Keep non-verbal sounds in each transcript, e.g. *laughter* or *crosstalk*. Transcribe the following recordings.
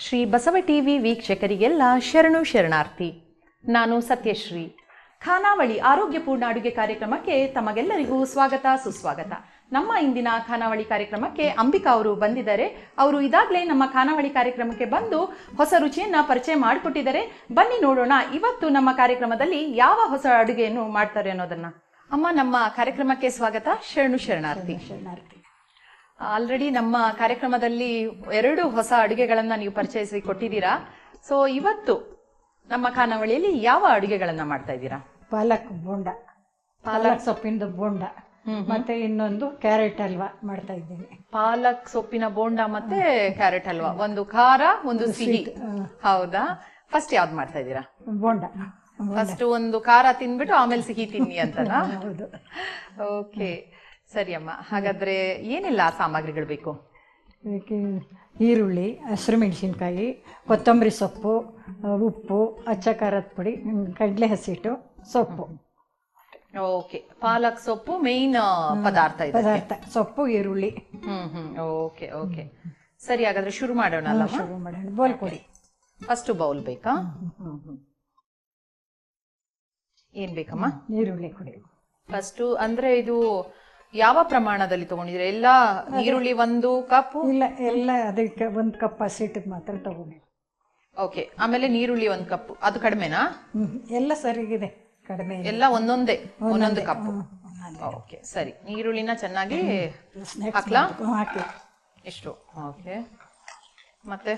Shri Basava TV ವೀಕ್ಷಕರಿಗೆಲ್ಲ ಶರಣು ಶರಣಾರ್ಥಿ. ನಾನು ಸತ್ಯಶ್ರೀ. ಖಾನಾವಳಿ ಆರೋಗ್ಯಪೂರ್ಣ ಅಡುಗೆ ಕಾರ್ಯಕ್ರಮಕ್ಕೆ ತಮಗೆಲ್ಲರಿಗೂ ಸ್ವಾಗತ, ಸುಸ್ವಾಗತ. ನಮ್ಮ ಇಂದಿನ ಖಾನಾವಳಿ ಕಾರ್ಯಕ್ರಮಕ್ಕೆ ಅಂಬಿಕಾ ಅವರು ಬಂದಿದ್ದಾರೆ. ಅವರು ಇದಾಗಲೇ ನಮ್ಮ ಖಾನಾವಳಿ ಕಾರ್ಯಕ್ರಮಕ್ಕೆ ಬಂದು ಹೊಸ ರುಚಿಯನ್ನ ಪರಿಚಯ ಮಾಡಿಕೊಟ್ಟಿದ್ದಾರೆ. ಬನ್ನಿ ನೋಡೋಣ ಇವತ್ತು ನಮ್ಮ ಕಾರ್ಯಕ್ರಮದಲ್ಲಿ ಯಾವ ಹೊಸ ಅಡುಗೆಯನ್ನು ಮಾಡ್ತಾರೆ ಅನ್ನೋದನ್ನ. ಅಮ್ಮ, ನಮ್ಮ ಕಾರ್ಯಕ್ರಮಕ್ಕೆ ಸ್ವಾಗತ. ಶರಣು ಶರಣಾರ್ಥಿ. ಶರಣಾರ್ಥಿ. ಆಲ್ರೆಡಿ ನಮ್ಮ ಕಾರ್ಯಕ್ರಮದಲ್ಲಿ ಎರಡು ಹೊಸ ಅಡುಗೆಗಳನ್ನ ನೀವು ಪರಿಚಯಿಸಿ ಕೊಟ್ಟಿದ್ದೀರಾ. ಸೊ ಇವತ್ತು ನಮ್ಮ ಖಾನಾವಳಿಯಲ್ಲಿ ಯಾವ ಅಡುಗೆಗಳನ್ನ ಮಾಡ್ತಾ ಇದ್ದೀರಾ? ಪಾಲಕ್ ಬೋಂಡ. ಪಾಲಕ್ ಸೊಪ್ಪಿಂದು ಬೋಂಡ. ಮತ್ತೆ ಇನ್ನೊಂದು ಕ್ಯಾರೆಟ್ ಹಲ್ವಾ ಮಾಡ್ತಾ ಇದ್ದೀನಿ. ಪಾಲಕ್ ಸೊಪ್ಪಿನ ಬೋಂಡ ಮತ್ತೆ ಕ್ಯಾರೆಟ್ ಹಲ್ವಾ. ಒಂದು ಖಾರ ಒಂದು ಸಿಹಿ. ಹೌದಾ? ಫಸ್ಟ್ ಯಾವ್ದು ಮಾಡ್ತಾ ಇದ್ದೀರಾ? ಬೋಂಡ. ಫಸ್ಟ್ ಒಂದು ಖಾರ ತಿನ್ಬಿಟ್ಟು ಆಮೇಲೆ ಸಿಹಿ ತಿನ್ನಿ ಅಂತನಾ? ಹೌದು. ಓಕೆ ಸರಿ ಅಮ್ಮ. ಹಾಗಾದ್ರೆ ಏನೆಲ್ಲ ಸಾಮಗ್ರಿಗಳು ಬೇಕು? ಇದಕ್ಕೆ ಈರುಳ್ಳಿ ಹಸಿರು ಮೆಣಸಿನ್ಕಾಯಿ ಕೊತ್ತಂಬರಿ ಸೊಪ್ಪು ಉಪ್ಪು ಅಚ್ಚ ಖಾರದ ಪುಡಿ ಕಡಲೆ ಹಸಿಟ್ಟು ಸೊಪ್ಪು. ಓಕೆ. ಪಾಲಕ್ ಸೊಪ್ಪು ಮೇನ್ ಪದಾರ್ಥ ಇದೆ ಪದಾರ್ಥ. ಸೊಪ್ಪು ಈರುಳ್ಳಿ. ಹ್ಮ್ ಹ್ಮ್. Okay okay. ಸರಿ ಹಾಗಾದ್ರೆ ಶುರು ಮಾಡೋಣ ಅಲ್ಲ ಶುರು ಮಾಡೋಣ. ಬೌಲ್ ಕೊಡಿ ಫಸ್ಟ್ ಬೌಲ್ ಬೇಕಾ? ಏನ್ ಬೇಕಮ್ಮ? ಈರುಳ್ಳಿ ಕೊಡಿ ಫಸ್ಟ್ ಅಂದ್ರೆ ಇದು ಯಾವ ಪ್ರಮಾಣದಲ್ಲಿ ತಗೊಂಡಿದ್ರೆ ಎಲ್ಲ ಈರುಳ್ಳಿ ಒಂದು ಕಪ್? ಇಲ್ಲ ಎಲ್ಲ ಅದಕ್ಕೆ ಒಂದು ಕಪ್ ಹಸಿಟ್ಟಿಗೆ ಮಾತ್ರ ತಗೊಂಡಿದ್ದೆ ಓಕೆ ಆಮೇಲೆ ನೀರುಳ್ಳಿ ಒಂದು ಕಪ್. ಅದು ಕಡಿಮೆನಾ? ಎಲ್ಲ ಸರಿಗಿದೆ ಕಡಿಮೆ. ಎಲ್ಲ ಒಂದೊಂದೇ ಒಂದೊಂದು ಕಪ್. ಓಕೆ ಸರಿ. ನೀರುಳ್ಳಿನ ಚೆನ್ನಾಗಿ ಹಾಕ್ಲಾ? ಹಾಕಿ. ಎಷ್ಟು ಓಕೆ. ಮತ್ತೆ?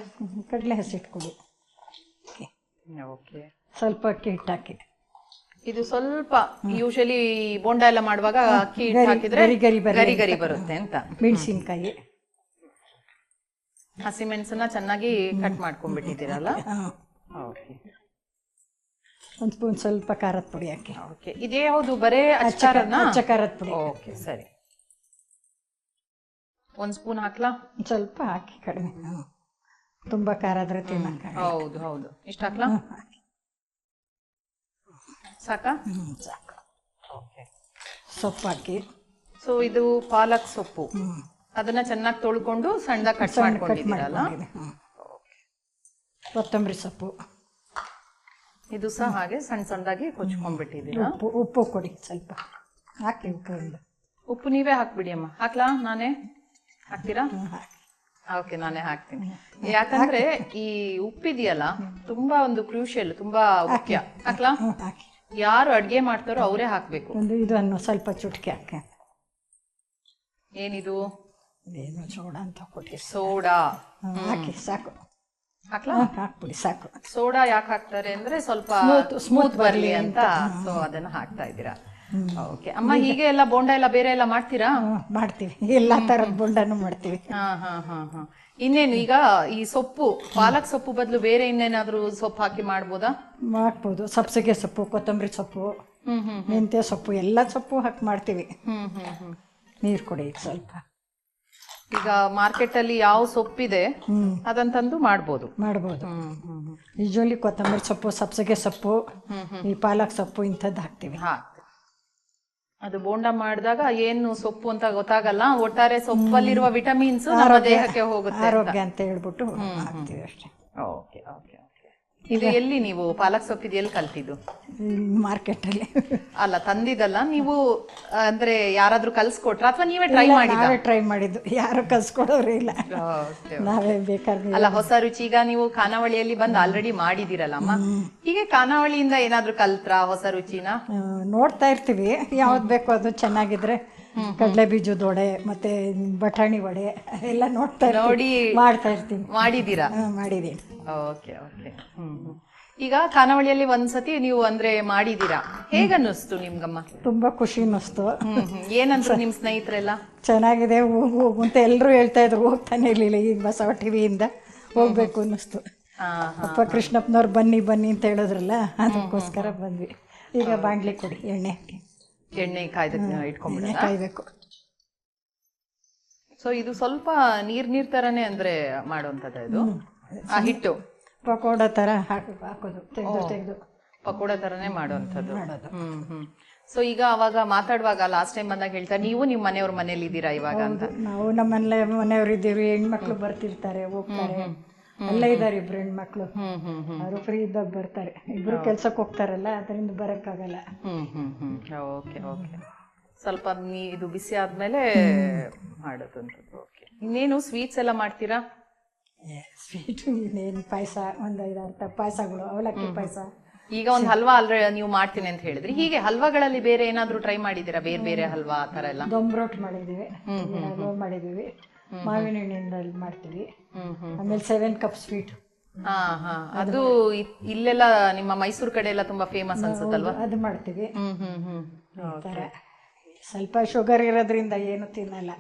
ಕಡಲೆ ಹಸಿಟ್ಟು ಕೊಡಿ ಓಕೆ. ಸ್ವಲ್ಪ ಅಕ್ಕಿ ಹಿಟ್ಟು ಹಾಕಿ ಇದು ಸ್ವಲ್ಪ ಯೂಶಲಿ ಬೋಂಡ ಎಲ್ಲ ಮಾಡುವಾಗ ಅಕ್ಕಿ ಹಿಟ್ಟು ಹಾಕಿದ್ರೆ ಗರಿ ಗರಿ ಬರ್ಲಿ ಗರಿ ಗರಿ ಬರುತ್ತೆ ಅಂತ. ಮೆಣಸಿನ್ಕಾಯಿ. ಹಸಿಮೆಣಸನ್ನ ಚೆನ್ನಾಗಿ ಕಟ್ ಮಾಡ್ಕೊಂಡ್ಬಿಟ್ಟಿದ್ದೀರಲ್ಲ? ಓಕೆ ಒಂದು ಸ್ಪೂನ್ ಸ್ವಲ್ಪ ಖಾರದ ಪುಡಿ ಹಾಕಿ. ಓಕೆ ಇದೇ ಹೌದು ಬರೇ ಅಚ್ಕಾರನ ಅಚ್ಚ ಖಾರದ ಪುಡಿ. ಓಕೆ ಸರಿ. ಒಂದ್ ಸ್ಪೂನ್ ಹಾಕ್ಲಾ? ಒಂದ್ ಸ್ವಲ್ಪ ಹಾಕಿ ಕಡಿಮೆ. ತುಂಬ ಖಾರ ಆದ್ರೆ ತಿನ್ನಕ್ಕೆ ಹೌದು ಹೌದು. ಇಷ್ಟ ಹಾಕ್ಲಾ? ಸಾಕಾ? ಸಾಕು. ಸೊಪ್ಪು ಹಾಕಿ ಸೊ ಇದು ಪಾಲಕ್ ಸೊಪ್ಪು. ಅದನ್ನ ಚೆನ್ನಾಗಿ ತೊಳ್ಕೊಂಡು ಸಣ್ಣದಾಗಿ ಕಟ್ ಸಣ್ಣ ಕಟ್ ಮಾಡ್ಕೊಂಡಿದ್ದೀರಲ್ಲ? ಮಾಡ್ಕೊಂಡಿದ್ದೀನಿ. ಕೊತ್ತಂಬರಿ ಸೊಪ್ಪು. ಇದು ಸಹ ಹಾಗೆ ಸಣ್ಣ ಸಣ್ಣದಾಗಿ ಕೊಚ್ಕೊಂಡ್ಬಿಟ್ಟಿದ್ದೀರಾ? ಉಪ್ಪು ಉಪ್ಪು ಕೊಡಿ ಸ್ವಲ್ಪ. ಹಾಕಿ ಉಪ್ಪು ಒಂದು ಉಪ್ಪು ನೀವೇ ಹಾಕ್ಬಿಡಿ ಅಮ್ಮ. ಹಾಕ್ಲಾ ನಾನೇ? ಹಾಕ್ತೀರಾ? ಹಾಕಿ. ಓಕೆ ನಾನೇ ಹಾಕ್ತೀನಿ. ಯಾಕಂದ್ರೆ ಈ ಉಪ್ಪಿದೆಯಲ್ಲ ತುಂಬಾ ಒಂದು ಕ್ರೂಷಿಯಲ್ ತುಂಬಾ ಮುಖ್ಯ. ಹಾಕ್ಲಾ? ಹಾಕಿ. ಯಾರು ಅಡುಗೆ ಮಾಡ್ತಾರೋ ಅವರೇ ಹಾಕ್ಬೇಕು. ಒಂದು ಇದನ್ನು ಸ್ವಲ್ಪ ಚುಟ್ಕಿ ಹಾಕಿ. ಏನಿದು? ಏನು ಸೋಡಾ ಅಂತ ಕೊಟ್ಟಿ ಸೋಡಾ. ಹಾಕಿ ಸಾಕು. ಹಾಕ್ಲಾ? ಹಾಕ್ಬಿಡಿ ಸಾಕು. ಸೋಡಾ ಯಾಕೆ ಹಾಕ್ತಾರೆ ಅಂದ್ರೆ ಸ್ವಲ್ಪ ಸ್ಮೂತ್ ಬರ್ಲಿ ಅಂತ. ಸೊ ಅದನ್ನ ಹಾಕ್ತಾ ಇದ್ದೀರಾ? ಓಕೆ ಅಮ್ಮ ಹೀಗೆ ಎಲ್ಲ ಬೋಂಡ ಎಲ್ಲ ಬೇರೆ ಎಲ್ಲ ಮಾಡ್ತೀರಾ? ಮಾಡ್ತೀವಿ. ಎಲ್ಲಾ ತರದ ಬೋಂಡಾನು ಮಾಡ್ತೀವಿ. ಹಾ ಹಾ ಹಾ ಹಾ. ಇನ್ನೇನು ಈಗ ಈ ಸೊಪ್ಪು ಪಾಲಕ್ ಸೊಪ್ಪು ಬದಲು ಬೇರೆ ಇನ್ನೇನಾದ್ರೂ ಸೊಪ್ಪು ಹಾಕಿ ಮಾಡ್ಬೋದಾ? ಮಾಡ್ಬೋದು. ಸಬ್ಸಿಗೆ ಸೊಪ್ಪು ಕೊತ್ತಂಬರಿ ಸೊಪ್ಪು ಹ್ಮ್ ಹ್ಮ್ ಮೆಂತ್ಯ ಸೊಪ್ಪು ಎಲ್ಲ ಸೊಪ್ಪು ಹಾಕಿ ಮಾಡ್ತೀವಿ. ಹ್ಮ್ ಹ್ಮ್ ಹ್ಮ್. ನೀರು ಕೊಡಿ ಸ್ವಲ್ಪ. ಈಗ ಮಾರ್ಕೆಟ್ ಅಲ್ಲಿ ಯಾವ ಸೊಪ್ಪಿದೆ ಹ್ಮ್. ಅದನ್ನ ತಂದು ಮಾಡ್ಬೋದು. ಮಾಡ್ಬೋದು. ಹ್ಮ್ ಯೂಶ್ವಲಿ ಕೊತ್ತಂಬರಿ ಸೊಪ್ಪು ಸಬ್ಸಿಗೆ ಸೊಪ್ಪು ಈ ಪಾಲಕ್ ಸೊಪ್ಪು ಇಂಥದ್ದು ಹಾಕ್ತೀವಿ. ಹಾ ಅದು ಬೋಂಡ ಮಾಡಿದಾಗ ಏನು ಸೊಪ್ಪು ಅಂತ ಗೊತ್ತಾಗಲ್ಲ. ಒಟ್ಟಾರೆ ಸೊಪ್ಪಲ್ಲಿರುವ ವಿಟಮಿನ್ಸ್ ನಮ್ಮ ದೇಹಕ್ಕೆ ಹೋಗುತ್ತೆ ಆರೋಗ್ಯ ಅಂತ ಹೇಳ್ಬಿಟ್ಟು ಹಾಕ್ತೀವಿ ಅಷ್ಟೇ. ಓಕೆ ಓಕೆ ಓಕೆ ಇದು ಎಲ್ಲಿ ನೀವು ಪಾಲಕ್ ಸೊಪ್ಪಿದು ಎಲ್ಲಿ ಕಲ್ತಿದ್ದು? ಮಾರ್ಕೆಟಲ್ಲಿ. ಅಲ್ಲ ತಂದಿದ್ದಲ್ಲ? ನೀವು ಅಂದ್ರೆ ಯಾರಾದ್ರೂ ಕಲ್ಸ್ಕೊಟ್ರ? ಅಥವಾ ನೀವೇ ಟ್ರೈ ಮಾಡಿ ನಾವೇ ಟ್ರೈ ಮಾಡಿದ್ದು. ಯಾರು ಕಲ್ಸ್ಕೊಡೋರು ಇಲ್ಲ. ನಾವೇ ಬೇಕಾದ್ರೆ ಅಲ್ಲ ಹೊಸ ರುಚಿ ಈಗ ನೀವು ಖಾನಾವಳಿಯಲ್ಲಿ ಬಂದು ಆಲ್ರೆಡಿ ಮಾಡಿದಿರಲ್ಲ ಅಮ್ಮ? ಹೀಗೆ ಖಾನಾವಳಿಯಿಂದ ಏನಾದ್ರೂ ಕಲ್ತ್ರ ಹೊಸ ರುಚಿನ? ನೋಡ್ತಾ ಇರ್ತೀವಿ. ಯಾವ್ದು ಬೇಕು ಅದು ಚೆನ್ನಾಗಿದ್ರೆ. ಕಡಲೆ ಬೀಜದ ವಡೆ ಮತ್ತೆ ಬಟಾಣಿ ವಡೆ ಎಲ್ಲ ನೋಡ್ತಾ. ನೋಡಿ ಮಾಡ್ತಾ ಇರ್ತೀನಿ. ಮಾಡಿದೀರಾ ಹಾ, ಮಾಡಿದೀನಿ ಓಕೆ ಓಕೆ. ಈಗ ಖಾನಾವಳಿಯಲ್ಲಿ ಒಂದ್ಸತಿ ನೀವು ಅಂದ್ರೆ ಮಾಡಿದೀರಾ ಹೇಗನ್ನಿಸ್ತು ನಿಮ್ಗಮ್ಮ? ತುಂಬಾ ಖುಷಿ ಅನ್ನಿಸ್ತು. ಏನಂದ್ರು ನಿಮ್ ಸ್ನೇಹಿತರೆಲ್ಲ? ಚೆನ್ನಾಗಿದೆ ಹೋಗು ಹೋಗು ಅಂತ ಎಲ್ಲರೂ ಹೇಳ್ತಾ ಇದ್ರು. ಹೋಗ್ತಾನೆ ಇರ್ಲಿಲ್ಲ ಈಗ ಬಸವ ಟಿವಿಯಿಂದ ಹೋಗ್ಬೇಕು ಅನ್ನಿಸ್ತು. ಅಪ್ಪ ಕೃಷ್ಣಪ್ಪನವ್ರು ಬನ್ನಿ ಬನ್ನಿ ಅಂತ ಹೇಳಿದ್ರಲ್ಲ ಅದಕ್ಕೋಸ್ಕರ ಬಂದ್ವಿ. ಈಗ ಬಾಂಡ್ಲಿ ಕೊಡಿ ಎಣ್ಣೆ ಹಾಕಿ. ಎಣ್ಣೆ ಕಾಯ್ದಕ್ಕೆ ಎಣ್ಣೆ ಕಾಯ್ಬೇಕು. ಸೊ ಇದು ಸ್ವಲ್ಪ ನೀರ್ ನೀರ್ ತರನೇ ಅಂದ್ರೆ ಮಾಡುವಂತದ ಇದು? ಆ ಹಿಟ್ಟು? ಪಕೋಡ ತರ ಹಾಕಿ ಹಾಕೋದು ತೆಗೆದು ತೆಗೆದು. ಪಕೋಡ ತರನೇ ಮಾಡುವಂತದ್ದು ಮಾಡೋದು. ಹ್ಮ್ ಹ್ಮ್. ಸೊ ಈಗ ಅವಾಗ ಮಾತಾಡುವಾಗ ಲಾಸ್ಟ್ ಟೈಮ್ ಬಂದಾಗ ಹೇಳ್ತಾರೆ ನೀವು ನಿಮ್ಮ ಮನೆಯವ್ರ ಮನೇಲಿ ಇದ್ದೀರಾ ಇವಾಗ ಅಂತ? ನಾವು ನಮ್ಮನೆ ಮನೆಯವ್ರು ಇದ್ದೀವಿ ಹೆಣ್ಮಕ್ಳು ಬರ್ತಿರ್ತಾರೆ ಹೋಗ್ತಾರೆ. ಅಲ್ಲೇ ಇದ್ದಾರೆ ಇಬ್ರು ಹೆಣ್ಮಕ್ಳು. ಅವರು ಫ್ರೀ ಇದ್ದಾಗ ಬರ್ತಾರೆ. ಇಬ್ರು ಕೆಲ್ಸಕ್ಕೆ ಹೋಗ್ತಾರಲ್ಲ ಅದರಿಂದ ಬರಕ್ಕಾಗಲ್ಲ. ಹ್ಮ್ ಓಕೆ ಓಕೆ. ಸ್ವಲ್ಪ ನೀ ಇದು ಬಿಸಿ ಆದ್ಮೇಲೆ ಮಾಡೋದಂಥದ್ದು ಓಕೆ. ಇನ್ನೇನು ಸ್ವೀಟ್ಸ್ ಎಲ್ಲ ಮಾಡ್ತೀರಾ? ಸ್ವೀಟ್ ಇನ್ನೇನು ಪಾಯಸ ಒಂದು ಐದಾರು ತ ಪಾಯಸಗಳು ಅವಲಕ್ಕಿ ಪಾಯಸ. ಈಗ ಒಂದು ಹಲ್ವಾ ಅಲ್ರೆ ನೀವು ಮಾಡ್ತೀನಿ ಅಂತ ಹೇಳಿದ್ರಿ. ಹೀಗೆ ಹಲ್ವಾಗಳಲ್ಲಿ ಬೇರೆ ಏನಾದ್ರೂ ಟ್ರೈ ಮಾಡಿದ್ದೀರಾ? ಬೇರೆ ಬೇರೆ ಹಲ್ವಾ ಆ ಥರ ಎಲ್ಲ? ದಮ್ ಮಾಡಿದೀವಿ ಮಾಡಿದ್ದೀವಿ. ಮಾವಿನ ಹಣ್ಣಿಂದ ಮಾಡ್ತೀವಿ. ಆಮೇಲೆ ಸೆವೆನ್ ಕಪ್ ಸ್ವೀಟ್ ಹಾ ಹಾ. ಅದು ಇಲ್ಲೆಲ್ಲ ನಿಮ್ಮ ಮೈಸೂರು ಕಡೆ ಎಲ್ಲ ತುಂಬಾ ಫೇಮಸ್ ಅನ್ಸುತ್ತಲ್ವಾ? ಅದು ಮಾಡ್ತೀವಿ. ಥರ ಸ್ವಲ್ಪ ಶುಗರ್ ಇರೋದ್ರಿಂದ ಏನು ತಿನ್ನಲ್ಲ.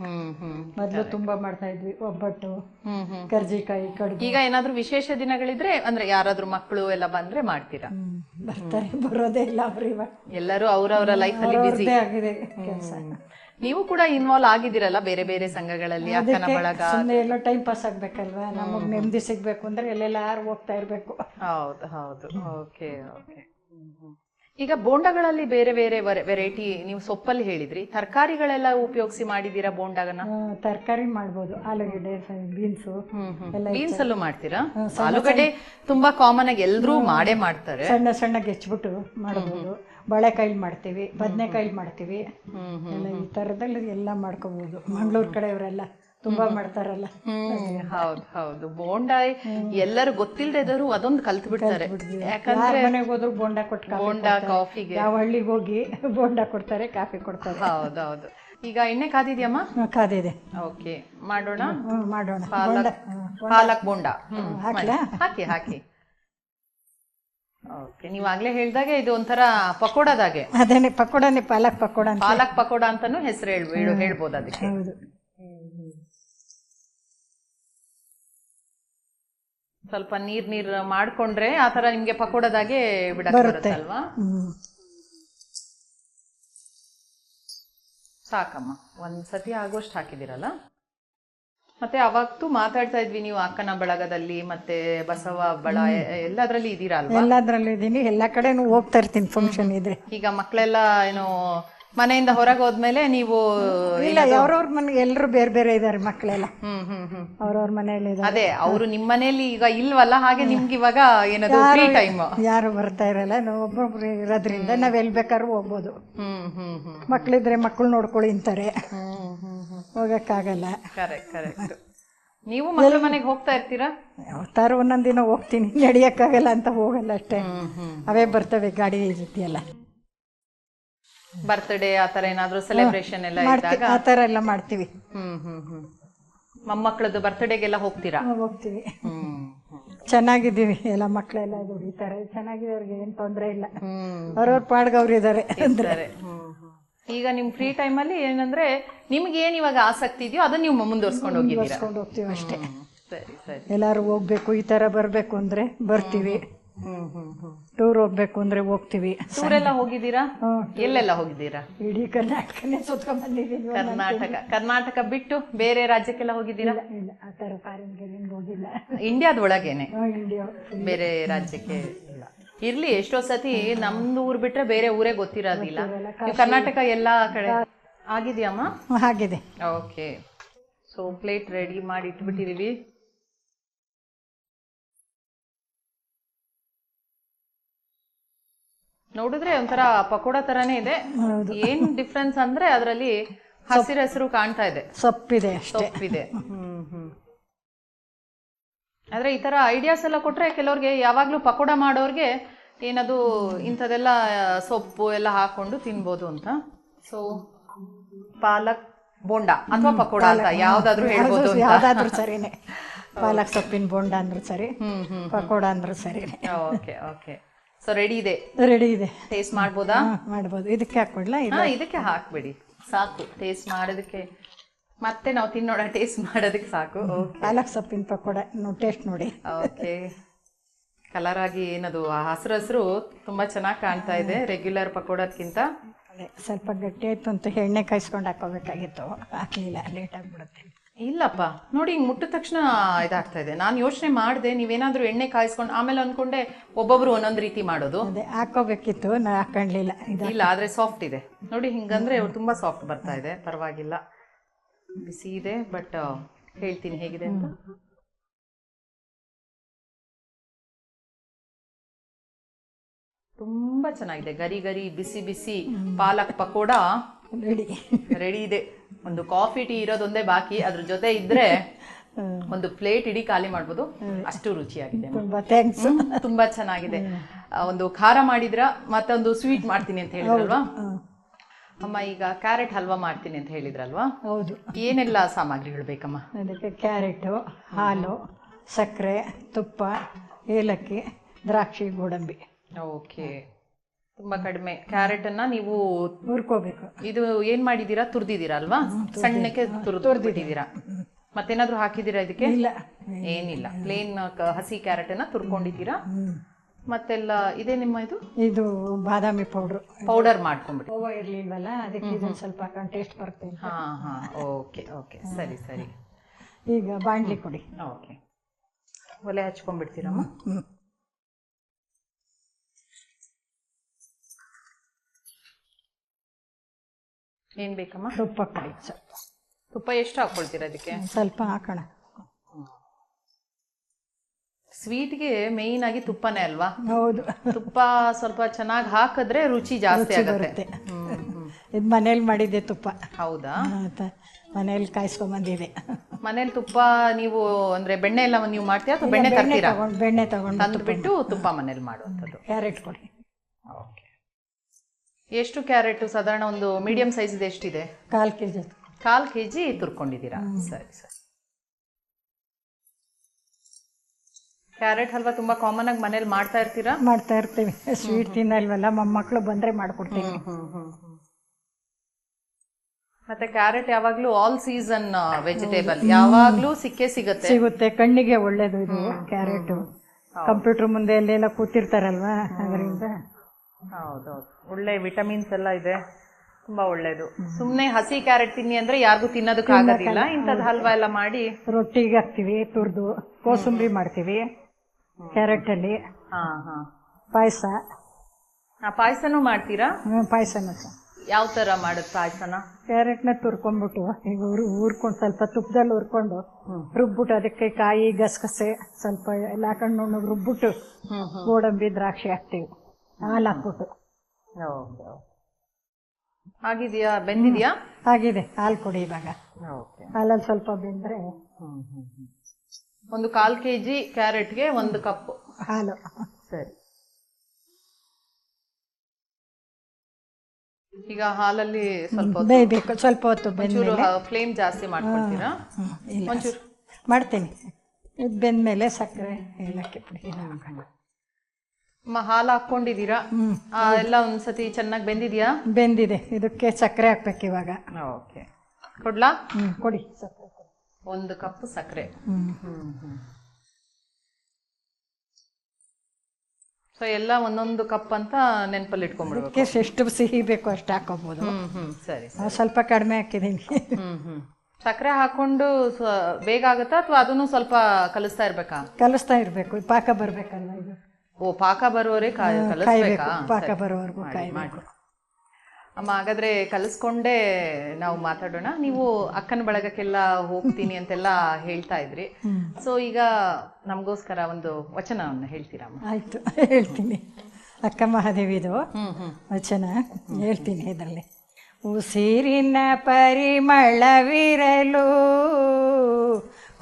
ಮೊದಲು ತುಂಬಾ ಮಾಡ್ತಾ ಇದ್ವಿ ಒಬ್ಬಟ್ಟು ಹ್ಮ್ ಹ್ಮ್. ಕರ್ಜಿಕಾಯಿ ಕಡುಬು. ಈಗ ಏನಾದ್ರೂ ವಿಶೇಷ ದಿನಗಳಿದ್ರೆ ಅಂದ್ರೆ ಯಾರಾದ್ರೂ ಮಕ್ಕಳು ಎಲ್ಲ ಬಂದ್ರೆ ಮಾಡ್ತೀರಾ? ಬರ್ತಾರೆ ಬರೋದೇ ಇಲ್ಲ ಅವ್ರು ಇವಾಗ. ಎಲ್ಲರೂ ಅವರವರ ಲೈಫ್ ಅಲ್ಲಿ ಬಿಸಿ ಆಗಿದೆ ಕೆಲಸ. ನೀವು ಕೂಡ ಇನ್ವಾಲ್ವ್ ಆಗಿದ್ದೀರಲ್ಲ ಬೇರೆ ಬೇರೆ ಸಂಘಗಳಲ್ಲಿ ಅಕ್ಕನ ಬಳಗ ಸುಮ್ಮನೆ ಎಲ್ಲೋ ಟೈಮ್ ಪಾಸ್ ಆಗ್ಬೇಕಲ್ವಾ? ನಮಗ್ ನೆಮ್ಮದಿ ಸಿಗ್ಬೇಕು ಅಂದ್ರೆ ಎಲ್ಲೆಲ್ಲಾರು ಹೋಗ್ತಾ ಇರ್ಬೇಕು. ಹೌದು ಹೌದು. ಓಕೆ ಓಕೆ ಈಗ ಬೋಂಡಗಳಲ್ಲಿ ಬೇರೆ ಬೇರೆ ವೆರೈಟಿ ನೀವು ಸೊಪ್ಪಲ್ಲಿ ಹೇಳಿದ್ರಿ. ತರಕಾರಿಗಳೆಲ್ಲ ಉಪಯೋಗಿಸಿ ಮಾಡಿದ್ದೀರಾ ಬೋಂಡಗನ? ತರಕಾರಿ ಮಾಡ್ಬೋದು. ಆಲೂಗಡ್ಡೆ ಬೀನ್ಸ್ ಎಲ್ಲ ಬೀನ್ಸ್ ಅಲ್ಲೂ ಮಾಡ್ತೀರಾ? ಆಲೂಗಡ್ಡೆ ತುಂಬಾ ಕಾಮನ್ ಆಗಿ ಎಲ್ರೂ ಮಾಡೇ ಮಾಡ್ತಾರೆ. ಸಣ್ಣ ಸಣ್ಣ ಹೆಚ್ಚಿಬಿಟ್ಟು ಮಾಡ್ಬೋದು ಬಾಳೆಕಾಯಿ ಮಾಡ್ತೀವಿ ಬದನೆಕಾಯಿಲಿ ಮಾಡ್ತೀವಿ. ಈ ಥರದಲ್ಲಿ ಎಲ್ಲ ಮಾಡ್ಕೋಬೋದು. ಮಂಗಳೂರು ಕಡೆಯವರೆಲ್ಲ ತುಂಬಾ ಮಾಡ್ತಾರಲ್ಲ. ಹೌದು ಹೌದು. ಬೋಂಡಾಯ್ ಎಲ್ಲರೂ ಗೊತ್ತಿಲ್ಲದೆ ಅದೊಂದು ಕಲ್ತು ಬಿಡ್ತಾರೆ. ಯಾಕಂದ್ರೆ ಮನೆಗೆ ಹೋದ್ರು ಬೋಂಡಾ ಕೊಟ್ಟು ಬೋಂಡ ಕಾಫಿಗೆ. ಯಾವ ಹಳ್ಳಿಗೆ ಹೋಗಿ ಬೋಂಡಾ ಕೊಡ್ತಾರೆ ಕಾಫಿ ಕೊಡ್ತಾರೆ. ಹೌದು ಈಗ ಎಣ್ಣೆ ಕಾದಿದ್ಯಮ್ಮ? ಕಾದಿದೆ. ಓಕೆ ಮಾಡೋಣ. ಮಾಡೋಣ. ಪಾಲಕ್ ಪಾಲಕ್ ಬೋಂಡ. ಹಾಕಿ ಹಾಕಿ. ಓಕೆ ನೀವು ಆಗ್ಲೇ ಹೇಳ್ದಾಗೆ ಇದು ಒಂಥರ ಪಕೋಡದಾಗೆ. ಅದೇನೆ ಪಕೋಡನೆ ಪಾಲಕ್ ಪಕೋಡ ಅಂತ. ಪಾಲಕ್ ಪಕೋಡ ಅಂತಾನು ಹೆಸರು ಹೇಳ್ಬೋದು ಹೇಳ್ಬೋದು ಅದಕ್ಕೆ. ಹೌದು. ಸ್ವಲ್ಪ ನೀರ್ ನೀರ್ ಮಾಡ್ಕೊಂಡ್ರೆ ಆ ತರ ನಿಮ್ಗೆ ಪಕೋಡದಾಗೆ ಬಿಡಕ್ ಬರುತ್ತೆ. ಅಲ್ವಾ ಸಾಕಮ್ಮ ಒಂದ್ಸತಿ ಆಗೋಷ್ಟು ಹಾಕಿದಿರಲ್ಲ ಮತ್ತೆ ಅವತ್ತು ಮಾತಾಡ್ತಾ ಇದ್ವಿ ನೀವು ಅಕ್ಕನ ಬಳಗದಲ್ಲಿ ಮತ್ತೆ ಬಸವ ಬಳ ಎಲ್ಲದ್ರಲ್ಲಿ ಅಲ್ವಾ? ಎಲ್ಲದ್ರಲ್ಲೂ ಇದೀನಿ ಎಲ್ಲಾ ಕಡೆನೂ ಹೋಗ್ತಾ ಇರ್ತೀನಿ ಫಂಕ್ಷನ್ ಇದ್ರೆ. ಈಗ ಮಕ್ಕಳೆಲ್ಲ ಏನು ಮನೆಯಿಂದ ಹೊರಗೆ ಹೋದ್ಮೇಲೆ ನೀವು ಇಲ್ಲ ಅವ್ರವ್ರ ಮನೆ ಎಲ್ಲರೂ ಬೇರೆ ಬೇರೆ ಇದಾರೆ ಮಕ್ಕಳೆಲ್ಲ ಹ್ಮ್ ಹ್ಮ್ ಹ್ಮ್. ಅವ್ರವ್ರ ಮನೆಯಲ್ಲಿ ಅದೇ ಅವರು ನಿಮ್ ಮನೇಲಿ ಈಗ ಇಲ್ವಲ್ಲ ಹಾಗೆ ನಿಮ್ಗೆ ಇವಾಗ ಏನದು ಫ್ರೀ ಟೈಮ್ ಯಾರು ಬರ್ತಾ ಇರಲ್ಲ ನಾವು ಒಬ್ಬೊಬ್ರು ಇರೋದ್ರಿಂದ ನಾವ್ ಎಲ್ ಬೇಕಾದ್ರೂ ಹೋಗ್ಬೋದು. ಹ್ಮ್ ಹ್ಮ್ ಹ್ಮ್. ಮಕ್ಳಿದ್ರೆ ಮಕ್ಕಳು ನೋಡ್ಕೊಳ್ಳಿ ಅಂತಾರೆ. ಹ್ಮ್ ಹ್ಮ್. ಹೋಗಕ್ಕಾಗಲ್ಲ. ಕರೆಕ್ಟ್ ಕರೆಕ್ಟ್ ನೀವು ಮೊದಲು ಮನೆಗೆ ಹೋಗ್ತಾ ಇರ್ತೀರಾ? ಯಾವತ್ತಾರು ಒಂದೊಂದ್ ದಿನ ಹೋಗ್ತೀನಿ. ನಡಿಯಕ್ಕಾಗಲ್ಲ ಅಂತ ಹೋಗಲ್ಲ ಅಷ್ಟೇ. ಅವೇ ಬರ್ತವೆ ಗಾಡಿ ಜೊತೆಯಲ್ಲ. ಬರ್ತ್ಡೇ ಆತರ ಏನಾದ್ರು ಸೆಲೆಬ್ರೇಷನ್ ಎಲ್ಲ ಇದ್ದಾಗ? ಆ ಥರ ಎಲ್ಲ ಮಾಡ್ತೀವಿ. ಹ್ಮ್ ಹ್ಮ್ ಹ್ಮ್. ಮೊಮ್ಮಕ್ಕಳದ್ದು ಬರ್ತ್ಡೇಗೆಲ್ಲ ಹೋಗ್ತೀರಾ? ಹೋಗ್ತೀವಿ. ಚೆನ್ನಾಗಿದ್ದೀವಿ. ಎಲ್ಲ ಮಕ್ಕಳೆಲ್ಲ ದುಡಿತಾರೆ ಚೆನ್ನಾಗಿದೆ ಅವ್ರಿಗೆ ಏನ್ ತೊಂದರೆ ಇಲ್ಲ. ಅವ್ರವ್ರ ಪಾಡ್ಗವ್ರು ಇದಾರೆ ಅಂದ್ರೆ. ಈಗ ನಿಮ್ ಫ್ರೀ ಟೈಮ್ ಅಲ್ಲಿ ಏನಂದ್ರೆ ನಿಮ್ಗೆ ಏನ್ ಇವಾಗ ಆಸಕ್ತಿ ಇದೆಯೋ ಅದನ್ನ ನೀವು ಮುಂದುವರ್ಸ್ಕೊಂಡು ಹೋಗಿದ್ದೀರಾ? ಹೋಗ್ತೀವಿ ಅಷ್ಟೇ. ಹ್ಮ್. ಸರಿ ಸರಿ. ಎಲ್ಲಾರು ಹೋಗ್ಬೇಕು ಈ ತರ ಬರ್ಬೇಕು ಅಂದ್ರೆ ಬರ್ತೀವಿ. ಹ್ಮ್ ಹ್ಮ್ ಹ್ಮ್ ಟೂರ್ ಹೋಗ್ಬೇಕು ಅಂದ್ರೆ ಹೋಗ್ತೀವಿ. ಟೂರೆಲ್ಲ ಹೋಗಿದ್ದೀರಾ? ಹ್ಮ್. ಎಲ್ಲೆಲ್ಲ ಹೋಗಿದ್ದೀರಾ? ಇಡೀ ಕರ್ನಾಟಕನೇ ಸುತ್ಕೊಂಡ್ ಬಂದಿದ್ದೀವಿ ಕರ್ನಾಟಕ. ಕರ್ನಾಟಕ ಬಿಟ್ಟು ಬೇರೆ ರಾಜ್ಯಕ್ಕೆಲ್ಲ ಹೋಗಿದ್ದೀರಾ? ಇಲ್ಲ ಆ ಥರ ಫಾರಿನ್ಗೆ ಹೋಗಿಲ್ಲ. ಇಂಡಿಯಾದ ಒಳಗೇನೆ. ಇಂಡಿಯಾ ಬೇರೆ ರಾಜ್ಯಕ್ಕೆ ಇಲ್ಲ. ಇರ್ಲಿ ಎಷ್ಟೋ ಸತಿ ನಮ್ದು ಊರ್ ಬಿಟ್ರೆ ಬೇರೆ ಊರೇ ಗೊತ್ತಿರೋದಿಲ್ಲ. ನೀವು ಕರ್ನಾಟಕ ಎಲ್ಲಾ ಕಡೆ ಆಗಿದ್ಯಮ್ಮ ಆಗಿದೆ ಓಕೆ. ಸೊ ಪ್ಲೇಟ್ ರೆಡಿ ಮಾಡಿ ಇಟ್ಬಿಟ್ಟಿದೀವಿ. ನೋಡಿದ್ರೆ ಒಂಥರ ಪಕೋಡ ತರಾನೇ ಇದೆ. ಏನ್ ಡಿಫ್ರೆನ್ಸ್ ಅಂದ್ರೆ ಅದರಲ್ಲಿ ಹಸಿರು ಹಸಿರು ಕಾಣ್ತಾ ಇದೆ. ಸೊಪ್ಪಿದೆ ಸೊಪ್ಪಿದೆ. ಹ್ಮ್ ಹ್ಮ್. ಆದ್ರೆ ಈ ಥರ ಐಡಿಯಾಸ್ ಎಲ್ಲ ಕೊಟ್ಟರೆ ಕೆಲವ್ರಿಗೆ ಯಾವಾಗಲೂ ಪಕೋಡ ಮಾಡೋರಿಗೆ ಏನದು ಇಂಥದೆಲ್ಲ ಸೊಪ್ಪು ಎಲ್ಲ ಹಾಕೊಂಡು ತಿನ್ಬೋದು ಅಂತ. ಸೊ ಪಾಲಕ್ ಬೋಂಡ ಅಥವಾ ಪಕೋಡ ಅಂತ ಯಾವ್ದಾದ್ರು ಹೇಳ್ಬೋದು ಯಾವ್ದಾದ್ರು ಸರಿನೇ. *laughs* ಪಾಲಕ್ ಸೊಪ್ಪಿನ ಬೋಂಡ ಅಂದ್ರು ಸರಿ ಪಕೋಡ ಅಂದ್ರು ಸರಿನೇ. Okay okay. ಸೊ ರೆಡಿ ಇದೆ? ರೆಡಿ ಇದೆ. ಟೇಸ್ಟ್ ಮಾಡ್ಬೋದಾ? ಮಾಡ್ಬೋದು. ಇದಕ್ಕೆ ಹಾಕ್ಬಿಡ್ಲಾ? ಇದಕ್ಕೆ ಹಾಕ್ಬಿಡಿ. ಸಾಕು. ಟೇಸ್ಟ್ ಮಾಡೋದಕ್ಕೆ ಮತ್ತೆ ನಾವು ತಿನ್ನೋಣ ಟೇಸ್ಟ್ ಮಾಡೋದಕ್ಕೆ ಸಾಕು. ಪಾಲಕ್ ಸೊಪ್ಪಿನ ಪಕೋಡ ಟೇಸ್ಟ್ ನೋಡಿ. ಓಕೆ ಕಲರ್ ಆಗಿ ಏನದು ಹಸಿರು ಹಸಿರು ತುಂಬಾ ಚೆನ್ನಾಗಿ ಕಾಣ್ತಾ ಇದೆ ರೆಗ್ಯುಲರ್ ಪಕೋಡಕ್ಕಿಂತ ಸ್ವಲ್ಪ ಗಟ್ಟಿ ಆಯ್ತು ಅಂತ ಎಣ್ಣೆ ಕಾಯಿಸ್ಕೊಂಡು ಹಾಕೋಬೇಕಾಗಿತ್ತು. ಹಾಕ್ಲಿಲ್ಲ ಲೇಟ್ ಆಗಿಬಿಡುತ್ತೆ. ಇಲ್ಲಪ್ಪ ನೋಡಿ ಹಿಂಗೆ ಮುಟ್ಟಿದ ತಕ್ಷಣ ಇದಾಗ್ತಾ ಇದೆ. ನಾನು ಯೋಚನೆ ಮಾಡಿದೆ ನೀವೇನಾದರೂ ಎಣ್ಣೆ ಕಾಯಿಸ್ಕೊಂಡು ಆಮೇಲೆ ಅನ್ಕೊಂಡೆ ಒಬ್ಬೊಬ್ರು ಒಂದೊಂದು ರೀತಿ ಮಾಡೋದು. ಅದೇ ಹಾಕೋಬೇಕಿತ್ತು ನಾನು ಹಾಕೊಂಡ್ಲಿಲ್ಲ ಇಲ್ಲ ಆದ್ರೆ ಸಾಫ್ಟ್ ಇದೆ. ನೋಡಿ ಹಿಂಗಂದ್ರೆ ತುಂಬಾ ಸಾಫ್ಟ್ ಬರ್ತಾ ಇದೆ ಪರವಾಗಿಲ್ಲ. ಬಿಸಿ ಇದೆ ಬಟ್ uh, ಹೇಳ್ತೀನಿ ಹೇಗಿದೆ ಅಂತ. ತುಂಬಾ ಚೆನ್ನಾಗಿದೆ. ಗರಿ ಗರಿ ಬಿಸಿ ಬಿಸಿ ಪಾಲಕ್ ಪಕೋಡ. ರೆಡಿ ರೆಡಿ ಇದೆ. ಒಂದು ಕಾಫಿ ಟೀ ಇರೋದೊಂದೇ ಬಾಕಿ. ಅದ್ರ ಜೊತೆ ಇದ್ರೆ ಒಂದು ಪ್ಲೇಟ್ ಇಡೀ ಖಾಲಿ ಮಾಡ್ಬೋದು. ಅಷ್ಟು ರುಚಿಯಾಗಿದೆ ತುಂಬಾ ಚೆನ್ನಾಗಿದೆ. ಒಂದು ಖಾರ ಮಾಡಿದ್ರ ಮತ್ತೊಂದು ಸ್ವೀಟ್ ಮಾಡ್ತೀನಿ ಅಂತ ಹೇಳಿದ್ರಲ್ವಾ? ಅಮ್ಮ ಈಗ ಕ್ಯಾರೆಟ್ ಹಲ್ವಾ ಮಾಡ್ತೀನಿ ಅಂತ ಹೇಳಿದ್ರಲ್ವಾ? ಹೌದು. ಏನೆಲ್ಲ ಸಾಮಗ್ರಿಗಳು ಬೇಕಮ್ಮ? ಅದಕ್ಕೆ ಕ್ಯಾರೆಟು ಹಾಲು ಸಕ್ಕರೆ ತುಪ್ಪ ಏಲಕ್ಕಿ ದ್ರಾಕ್ಷಿ ಗೋಡಂಬಿ. ಓಕೆ. ತುಂಬಾ ಕಡಿಮೆ. ಕ್ಯಾರೆಟ್ ಅನ್ನ ನೀವು ಹುರ್ಕೋಬೇಕು. ಇದು ಏನ್ ಮಾಡಿದೀರಾ ತುರ್ದಿದ್ದೀರಾ ಅಲ್ವಾ? ಸಣ್ಣಕ್ಕೆ ತುರ್ದಿದ್ದೀರಾ ಮತ್ತೇನಾದ್ರೂ ಹಾಕಿದ್ದೀರಾ ಇದಕ್ಕೆ? ಇಲ್ಲ. ಏನಿಲ್ಲ. ಪ್ಲೇನ್ ಹಸಿ ಕ್ಯಾರೆಟ್ ಅನ್ನ ತುರ್ಕೊಂಡಿದ್ದೀರಾ. ಮತ್ತೆಲ್ಲ ಇದೇ ನಿಮ್ಮ ಇದು? ಇದು ಬಾದಾಮಿ ಪೌಡರ್ ಪೌಡರ್ ಮಾಡ್ಕೊಂಡ್ಬಿಡಿ. ಹೂವು ಇರ್ಲಿಲ್ವಲ್ಲ? ಅದಕ್ಕೆ ಇದನ್ನು ಸ್ವಲ್ಪ ಹಾಕೊಂಡು ಟೇಸ್ಟ್ ಬರುತ್ತೆ ಅಂತ. ಹಾ ಹಾ ಓಕೆ ಓಕೆ. ಸರಿ ಸರಿ. ಈಗ ಬಾಂಡ್ಲಿ ಕೊಡಿ ಓಕೆ. ಒಲೆ ಹಚ್ಕೊಂಡ್ಬಿಡ್ತೀರಮ್ಮ ಹ್ಮ್. ಏನ್ ಬೇಕಮ್ಮ? ತುಪ್ಪ ಕೊಡಿ ಸ್ವಲ್ಪ. ತುಪ್ಪ ಎಷ್ಟು ಹಾಕೊಳ್ತೀರಾ ಅದಕ್ಕೆ? ಸ್ವಲ್ಪ ಹಾಕೋಣ. ಸ್ವೀಟ್ಗೆ ಮೇಯ್ನ್ ಆಗಿ ತುಪ್ಪನೇ ಅಲ್ವಾ? ಹೌದು. ತುಪ್ಪ ಸ್ವಲ್ಪ ಚೆನ್ನಾಗಿ ಹಾಕಿದ್ರೆ ರುಚಿ ಜಾಸ್ತಿ ಆಗುತ್ತೆ. ಇದು ಮನೇಲಿ ಮಾಡಿದ್ದೆ ತುಪ್ಪ. ಹೌದಾ? ಮನೇಲಿ ಕಾಯಿಸ್ಕೊಂಬಂದಿದೆ. ಮನೇಲಿ ತುಪ್ಪ ನೀವು ಅಂದ್ರೆ ಬೆಣ್ಣೆ ಎಲ್ಲ ನೀವು ಮಾಡ್ತೀರಾ ಅಥವಾ ಬೆಣ್ಣೆ ತರ್ತೀರಾ? ಬೆಣ್ಣೆ ತಗೊಂಡು ತಂದ್ಬಿಟ್ಟು ತುಪ್ಪ ಮನೇಲಿ ಮಾಡುವಂಥದ್ದು. ಕ್ಯಾರೆಟ್ ಕೊಡಿ. ಓಕೆ. ಎಷ್ಟು ಕ್ಯಾರೆಟ್? ಸಾಧಾರಣ ಒಂದು ಮೀಡಿಯಂ ಸೈಜ್ ಎಷ್ಟಿದೆ? ಕಾಲು ಕೆ ಜಿ ಕಾಲು ಕೆ ಜಿ ತುರ್ಕೊಂಡಿದ್ದೀರಾ ಸರಿ ಸರಿ. ಕ್ಯಾರೆಟ್ ಹಲ್ವಾ ತುಂಬಾ ಕಾಮನ್ ಆಗಿ ಮನೇಲಿ ಮಾಡ್ತಾ ಇರ್ತೀರಾ? ಮಾಡ್ತಾ ಇರ್ತೀವಿ. ಸ್ವೀಟ್ ತಿನ್ನಲ್ವಲ್ಲ ಮೊಮ್ಮಕ್ಕಳು ಬಂದ್ರೆ ಮಾಡ್ಕೊಡ್ತೀವಿ. ಮತ್ತೆ ಕ್ಯಾರೆಟ್ ಯಾವಾಗ್ಲೂ ಆಲ್ ಸೀಸನ್ ವೆಜಿಟೇಬಲ್ ಯಾವಾಗ್ಲೂ ಸಿಕ್ಕೇ ಸಿಗುತ್ತೆ. ಸಿಗುತ್ತೆ. ಕಣ್ಣಿಗೆ ಒಳ್ಳೇದು ಇದು ಕ್ಯಾರೆಟ್ ಕಂಪ್ಯೂಟರ್ ಮುಂದೆ ಅಲ್ಲೆಲ್ಲ ಕೂತಿರ್ತಾರಲ್ವಾ? ಅದರಿಂದ. ಹೌದೌದು. ಒಳ್ಳೆ ವಿಟಮಿನ್ಸ್ ಎಲ್ಲ ಇದೆ. ತುಂಬಾ ಒಳ್ಳೇದು. ಸುಮ್ನೆ ಹಸಿ ಕ್ಯಾರೆಟ್ ತಿನ್ನಿ ಅಂದ್ರೆ ಯಾರಿಗೂ ತಿನ್ನೋದಕ್ಕೆ ಆಗೋದಿಲ್ಲ. ಇಂಥದ್ದು ಹಲ್ವಾ ಎಲ್ಲ ಮಾಡಿ ರೊಟ್ಟಿಗೆ ಹಾಕ್ತಿವಿ ತುರ್ದು ಕೋಸಂಬರಿ ಮಾಡ್ತೀವಿ. ಕ್ಯಾರೆಟಲ್ಲಿ. ಹಾ ಹಾ. ಪಾಯಸ. ಪಾಯಸನೂ ಮಾಡ್ತೀರಾ? ಪಾಯಸನ ಯಾವ ತರ ಮಾಡೋದು ಪಾಯಸನ? ಕ್ಯಾರೆಟ್ನ ತುರ್ಕೊಂಡ್ಬಿಟ್ಟು ಈಗ ಉರ್ ಹುರ್ಕೊಂಡು ಸ್ವಲ್ಪ ತುಪ್ಪದಲ್ಲಿ ಹುರ್ಕೊಂಡು ರುಬ್ಬಿಟ್ಟು ಅದಕ್ಕೆ ಕಾಯಿ ಗಸಗಸೆ ಸ್ವಲ್ಪ ಎಲ್ಲ ಹಾಕೊಂಡು ನುಣ್ಣಗೆ ರುಬ್ಬಿಟ್ಟು ಗೋಡಂಬಿ ದ್ರಾಕ್ಷಿ ಹಾಕ್ತೀವಿ. ಹಾಲು ಹಾಕ್ಬಿಟ್ಟು. ಆಗಿದೆಯಾ ಬೆಂದಿದೆಯಾ? ಆಗಿದೆ ಹಾಲು ಕೊಡಿ ಇವಾಗ. ಹಾಲಲ್ಲಿ ಸ್ವಲ್ಪ ಬೆಂದರೆ ಒಂದು ಕಾಲ್ ಕೆ ಜಿ ಕ್ಯಾರೆಟ್ಗೆ ಒಂದು ಕಪ್ ಹಾಲು. ಸರಿ. ಈಗ ಹಾಲಲ್ಲಿ ಸ್ವಲ್ಪ ಬೇಯಬೇಕು ಸ್ವಲ್ಪ ಹೊತ್ತು ಒಂಚೂರು ಫ್ಲೇಮ್ ಜಾಸ್ತಿ ಮಾಡ್ಕೊಳ್ತೀರಾ? ಒಂಚೂರು. ಮಾಡ್ತೀನಿ. ಇದು ಬೆಂದ್ಮೇಲೆ ಸಕ್ಕರೆ ಏಲಕ್ಕಿ ಪುಡಿ. ಹಾಲು ಹಾಕೊಂಡಿದ್ದೀರಾ ಎಲ್ಲ ಒಂದ್ಸತಿ ಚೆನ್ನಾಗಿ ಬೆಂದಿದ್ಯಾ? ಬೆಂದಿದೆ. ಇದಕ್ಕೆ ಸಕ್ಕರೆ ಹಾಕ್ಬೇಕು ಇವಾಗ. ಓಕೆ. ಕೊಡ್ಲಾ? ಹ್ಞೂ ಕೊಡಿ. ಸಕ್ಕರೆ. ಒಂದು ಕಪ್ ಸಕ್ಕರೆ. ಸೊ ಎಲ್ಲ ಒಂದೊಂದು ಕಪ್ ಅಂತ ನೆನಪಲ್ಲಿ ಇಟ್ಕೊಂಡ್ಬಿಡ್ಬೇಕು. ಎಷ್ಟು ಸಿಹಿ ಬೇಕು ಅಷ್ಟು ಹಾಕೋಬಹುದು ಸರಿ ಸ್ವಲ್ಪ ಕಡಿಮೆ ಹಾಕಿದ್ದೀನಿ. ಹ್ಮ್ ಸಕ್ಕರೆ ಹಾಕೊಂಡು ಬೇಗ ಆಗುತ್ತಾ ಅಥವಾ ಅದನ್ನು ಸ್ವಲ್ಪ ಕಲಿಸ್ತಾ ಇರ್ಬೇಕಾ? ಕಲಿಸ್ತಾ ಇರ್ಬೇಕು. ಪಾಕ ಬರಬೇಕಲ್ಲ ಇದು? ಓ ಪಾಕ ಬರುವವರೇ ಕಲಿಸ್ಬೇಕಾ? ಕಾಯ್ಬೇಕು. ಪಾಕ. ಬರೋವರೆಗೂ ಮಾಡ್ಬೇಕು ಮಾಡಿ. ಅಮ್ಮ ಹಾಗಾದ್ರೆ ಕಲಿಸ್ಕೊಂಡೇ ನಾವು ಮಾತಾಡೋಣ. ನೀವು ಅಕ್ಕನ ಬಳಗಕ್ಕೆಲ್ಲ ಹೋಗ್ತೀನಿ ಅಂತೆಲ್ಲ ಹೇಳ್ತಾ ಇದ್ರಿ. ಸೊ ಈಗ ನಮಗೋಸ್ಕರ ಒಂದು ವಚನವನ್ನು ಹೇಳ್ತೀರಮ್ಮ ಆಯ್ತು. ಹೇಳ್ತೀನಿ. ಅಕ್ಕ ಮಹಾದೇವಿದು ವಚನ. ಹೇಳ್ತೀನಿ ಇದರಲ್ಲಿ. ಉಸಿರಿನ ಪರಿಮಳವಿರಲು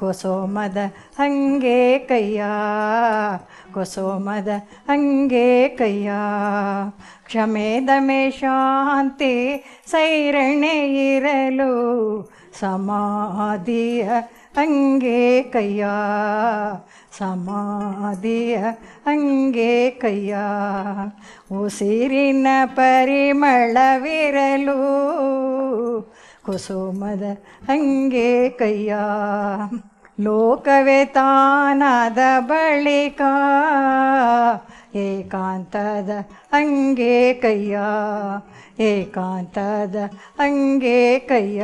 ಕೊಸೋಮದ ಹಂಗೆ ಕೈಯ ಕೊಸೋಮದ ಹಂಗೆ ಕೈಯ ಕ್ಷಮೆ ದಮೆ ಶಾಂತಿ ಸೈರಣೆ ಇರಲು ಸಮಾಧಿಯ ಹಂಗೆ ಕೈಯ ಸಮಾಧಿಯ ಹಂಗೆ ಕೈಯ ಉಸಿರಿನ ಪರಿಮಳವಿರಲು ಕುಸುಮದ ಹಂಗೆ ಕೈಯ ಲೋಕವೇ ತಾನಾದ ಬಳಿಕ ಏಕಾಂತದ ಹಂಗೆ ಕೈಯ ಏಕಾಂತದ ಹಂಗೆ ಕೈಯ